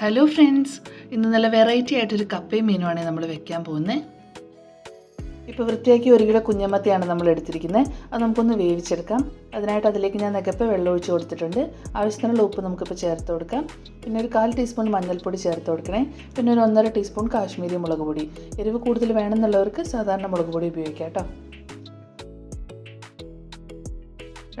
Hello friends ഇന്ന് നല്ല variety ആയിട്ടൊരു കപ്പയും മീനുമാണ് നമ്മൾ വെക്കാൻ പോകുന്നത് ഇപ്പോൾ വൃത്തിയാക്കി ഒരു കിലോ കുഞ്ഞമ്മത്തെയാണ് നമ്മൾ എടുത്തിരിക്കുന്നത്. അത് നമുക്കൊന്ന് വേവിച്ചെടുക്കാം. അതിനായിട്ട് അതിലേക്ക് ഞാൻ നികപ്പ് വെള്ളം ഒഴിച്ച് കൊടുത്തിട്ടുണ്ട്. ആവശ്യത്തിനുള്ള ഉപ്പ് നമുക്കിപ്പോൾ ചേർത്ത് കൊടുക്കാം. പിന്നെ ഒരു കാൽ ടീസ്പൂൺ മഞ്ഞൾപ്പൊടി ചേർത്ത് കൊടുക്കണേ. പിന്നെ ഒരു ഒന്നര ടീസ്പൂൺ കാശ്മീരി മുളക് പൊടി. എരിവ് കൂടുതൽ വേണമെന്നുള്ളവർക്ക് സാധാരണ മുളക് പൊടി ഉപയോഗിക്കാം കേട്ടോ.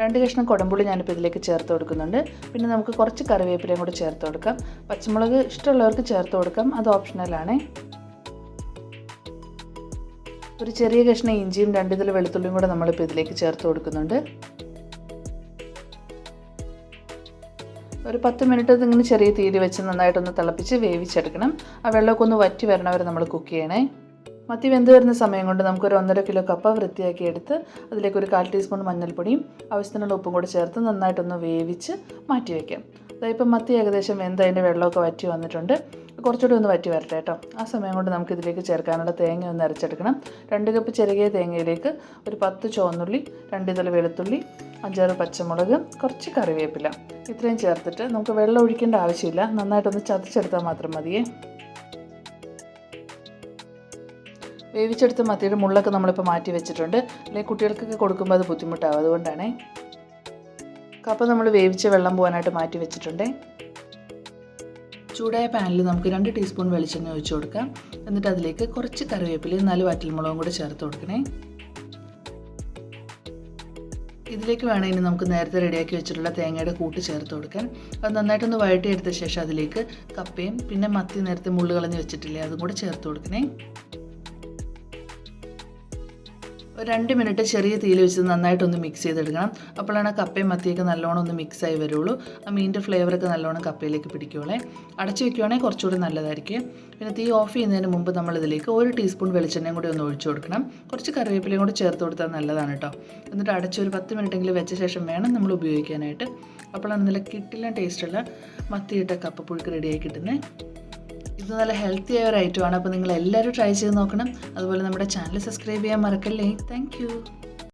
രണ്ട് കഷ്ണം കുടമ്പുളി ഞാനിപ്പോൾ ഇതിലേക്ക് ചേർത്ത് കൊടുക്കുന്നുണ്ട്. പിന്നെ നമുക്ക് കുറച്ച് കറിവേപ്പിലയും കൂടി ചേർത്ത് കൊടുക്കാം. പച്ചമുളക് ഇഷ്ടമുള്ളവർക്ക് ചേർത്ത് കൊടുക്കാം. അത് ഓപ്ഷണലാണ് ഒരു ചെറിയ കഷ്ണം ഇഞ്ചിയും രണ്ട് ഇതിൽ വെളുത്തുള്ളിയും കൂടെ നമ്മളിപ്പോൾ ഇതിലേക്ക് ചേർത്ത് കൊടുക്കുന്നുണ്ട്. ഒരു പത്ത് മിനിറ്റ് ഇതിങ്ങനെ ചെറിയ തീരി വെച്ച് നന്നായിട്ടൊന്ന് തിളപ്പിച്ച് വേവിച്ചെടുക്കണം. ആ വെള്ളമൊക്കെ ഒന്ന് വറ്റി വരണവരെ നമ്മൾ കുക്ക് ചെയ്യണേ. മത്തി വെന്ത് വരുന്ന സമയം കൊണ്ട് നമുക്കൊരു ഒന്നര കിലോ കപ്പ വൃത്തിയാക്കി എടുത്ത് അതിലേക്ക് ഒരു കാൽ ടീസ്പൂൺ മഞ്ഞൾപ്പൊടിയും ആവശ്യത്തിനുള്ള ഉപ്പും കൂടി ചേർത്ത് നന്നായിട്ടൊന്ന് വേവിച്ച് മാറ്റി വയ്ക്കാം അതായത് മത്തി ഏകദേശം വെന്ത് അതിന്റെ വെള്ളമൊക്കെ വറ്റി വന്നിട്ടുണ്ട്. കുറച്ചുകൂടി ഒന്ന് വറ്റി വരട്ടെ കേട്ടോ. ആ സമയം കൊണ്ട് നമുക്ക് ഇതിലേക്ക് ചേർക്കാനുള്ള തേങ്ങ ഒന്ന് അരച്ചെടുക്കണം. രണ്ട് കപ്പ് ചെറുകിയ തേങ്ങയിലേക്ക് ഒരു പത്ത് ചുവന്നുള്ളി രണ്ട് ഇതൾ വെളുത്തുള്ളി അഞ്ചാറ് പച്ചമുളക് കുറച്ച് കറിവേപ്പില. ഇത്രയും ചേർത്തിട്ട് നമുക്ക് വെള്ളം ഒഴിക്കേണ്ട ആവശ്യമില്ല. നന്നായിട്ടൊന്ന് ചതച്ചെടുത്താൽ മാത്രം മതിയേ. വേവിച്ചെടുത്ത മത്തിയുടെ മുള്ളൊക്കെ നമ്മളിപ്പോൾ മാറ്റി വെച്ചിട്ടുണ്ട്. അല്ലെങ്കിൽ കുട്ടികൾക്കൊക്കെ കൊടുക്കുമ്പോൾ അത് ബുദ്ധിമുട്ടാവും. അതുകൊണ്ടാണേ. കപ്പ നമ്മൾ വേവിച്ച വെള്ളം പോകാനായിട്ട് മാറ്റി വെച്ചിട്ടുണ്ട്. ചൂടായ പാനിൽ നമുക്ക് രണ്ട് ടീസ്പൂൺ വെളിച്ചെണ്ണ ഒഴിച്ചു കൊടുക്കാം. എന്നിട്ട് അതിലേക്ക് കുറച്ച് കറിവേപ്പിലയും നാല് വറ്റൽമുളകും കൂടെ ചേർത്ത് കൊടുക്കണേ. ഇതിലേക്ക് വേണം ഇനി നമുക്ക് നേരത്തെ റെഡിയാക്കി വെച്ചിട്ടുള്ള തേങ്ങയുടെ കൂട്ട് ചേർത്ത് കൊടുക്കാൻ അത് നന്നായിട്ടൊന്ന് വഴട്ടിയെടുത്ത ശേഷം അതിലേക്ക് കപ്പയും പിന്നെ മത്തി നേരത്തെ മുള്ളു കളഞ്ഞ് വെച്ചിട്ടില്ലേ അതും കൂടെ ചേർത്ത് കൊടുക്കണേ. ഒരു രണ്ട് മിനിറ്റ് ചെറിയ തീയിൽ വെച്ച് നന്നായിട്ടൊന്ന് മിക്സ് ചെയ്തെടുക്കണം. അപ്പോഴാണ് കപ്പയും മത്തിയൊക്കെ നല്ലോണം ഒന്ന് മിക്സ് ആയി വരുള്ളൂ. ആ മീനിന്റെ ഫ്ലേവറൊക്കെ നല്ലോണം കപ്പയിലേക്ക് പിടിക്കുള്ളേ അടച്ചു വെക്കുകയാണെങ്കിൽ കുറച്ചുകൂടി നല്ലതായിരിക്കും. പിന്നെ തീ ഓഫ് ചെയ്യുന്നതിന് മുമ്പ് നമ്മൾ ഇതിലേക്ക് ഒരു ടീസ്പൂൺ വെളിച്ചെണ്ണയും കൂടി ഒന്ന് ഒഴിച്ചു കൊടുക്കണം. കുറച്ച് കറിവേപ്പിലയും കൂടി ചേർത്ത് കൊടുത്താൽ നല്ലതാണ് കേട്ടോ. എന്നിട്ട് അടച്ച് ഒരു പത്ത് മിനിറ്റെങ്കിലും വെച്ച ശേഷം വേണം നമ്മൾ ഉപയോഗിക്കാനായിട്ട്. അപ്പോഴാണ് നല്ല കിട്ടില്ല ടേസ്റ്റുള്ള മത്തിയിട്ട കപ്പ പുഴുക്ക് റെഡിയായി കിട്ടുന്നത്. ഇത് നല്ല ഹെൽത്തി ആയ ഒരു ഐറ്റമാണ് അപ്പോൾ നിങ്ങൾ എല്ലാവരും ട്രൈ ചെയ്ത് നോക്കണം. അതുപോലെ നമ്മുടെ ചാനൽ സബ്സ്ക്രൈബ് ചെയ്യാൻ മറക്കല്ലേ. താങ്ക്